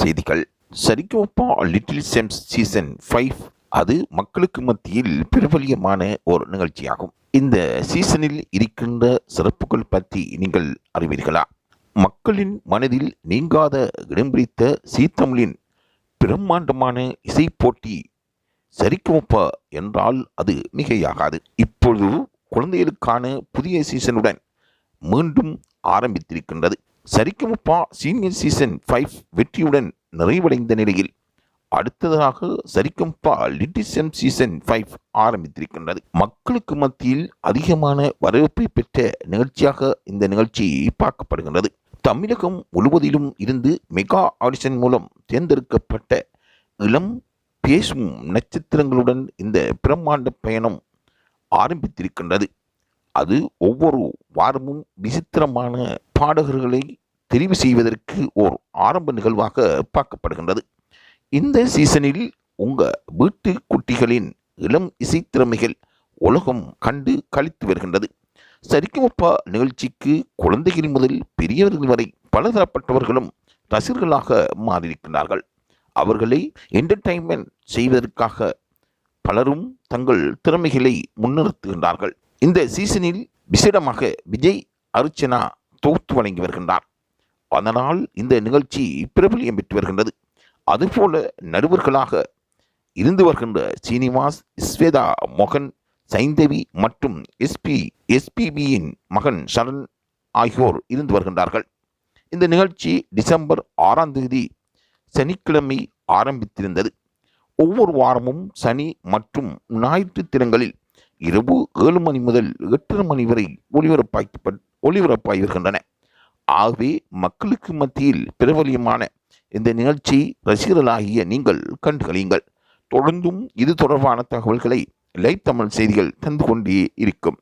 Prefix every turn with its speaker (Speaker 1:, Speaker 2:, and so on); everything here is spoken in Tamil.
Speaker 1: செய்திகள். சரிகோப்பா லிட்டில் செம்ஸ் சீசன் ஃபைவ் அது மக்களுக்கு மத்தியில் பிரபலியமான ஒரு நிகழ்ச்சியாகும். இந்த சீசனில் இருக்கின்ற சிறப்புகள் பற்றி நீங்கள் அறிவீர்களா? மக்களின் மனதில் நீங்காத இடம் பிடித்த சீத்தமிழின் பிரம்மாண்டமான இசை போட்டி சரிகோப்பா என்றால் அது மிகையாகாது. இப்பொழுது குழந்தைகளுக்கான புதிய சீசனுடன் மீண்டும் ஆரம்பித்திருக்கின்றது. சரிக்குமுப்பா சீனியர் சீசன் ஃபைவ் வெற்றியுடன் நிறைவடைந்த நிலையில் அடுத்ததாக சரிகம்பா லிட்டிசம் சீசன் ஃபைவ் ஆரம்பித்திருக்கின்றது. மக்களுக்கு மத்தியில் அதிகமான வரவேற்பை பெற்ற நிகழ்ச்சியாக இந்த நிகழ்ச்சி பார்க்கப்படுகின்றது. தமிழகம் முழுவதிலும் இருந்து மெகா ஆடிஷன் மூலம் தேர்ந்தெடுக்கப்பட்ட இளம் பேசும் நட்சத்திரங்களுடன் இந்த பிரம்மாண்ட பயணம் ஆரம்பித்திருக்கின்றது. அது ஒவ்வொரு வாரமும் விசித்திரமான பாடகர்களை தெரிவு செய்வதற்கு ஓர் ஆரம்ப நிகழ்வாக பார்க்கப்படுகின்றது. இந்த சீசனில் உங்கள் வீட்டு குட்டிகளின் இளம் இசைத்திறமைகள் உலகம் கண்டு கழித்து வருகின்றது. சரிக்குமப்பா நிகழ்ச்சிக்கு குழந்தைகள் முதல் பெரியவர்கள் வரை பலதரப்பட்டவர்களும் ரசிகர்களாக மாறியிருக்கிறார்கள் அவர்களை என்டர்டைன்மெண்ட் செய்வதற்காக பலரும் தங்கள் திறமைகளை முன்னிறுத்துகின்றார்கள். இந்த சீசனில் விசேடமாக விஜய் அர்ச்சனா தொகுத்து வழங்கி வருகின்றார். அதனால் இந்த நிகழ்ச்சி பிரபலியம் பெற்று வருகின்றது. அதுபோல நடுவர்களாக இருந்து வருகின்ற சீனிவாஸ் ஸ்வேதா மோகன் சைந்தவி மற்றும் எஸ்பி எஸ்பிபியின் மகன் சரண் ஆகியோர் இருந்து வருகின்றார்கள். இந்த நிகழ்ச்சி டிசம்பர் ஆறாம் தேதி சனிக்கிழமை ஆரம்பித்திருந்தது. ஒவ்வொரு வாரமும் சனி மற்றும் ஞாயிற்று தினங்களில் இரவு ஏழு மணி முதல் எட்டரை மணி வரை ஒளிபரப்பாக்கப்பட் ஒளிபரப்பாகி வருகின்றன. ஆகவே மக்களுக்கு மத்தியில் பிரபலியமான இந்த நிகழ்ச்சி ரசிகர்களாகிய நீங்கள் கண்டுகளியுங்கள். தொடர்ந்தும் இது தொடர்பான தகவல்களை லைவ் தமிழ் செய்திகள் தந்து கொண்டே இருக்கும்.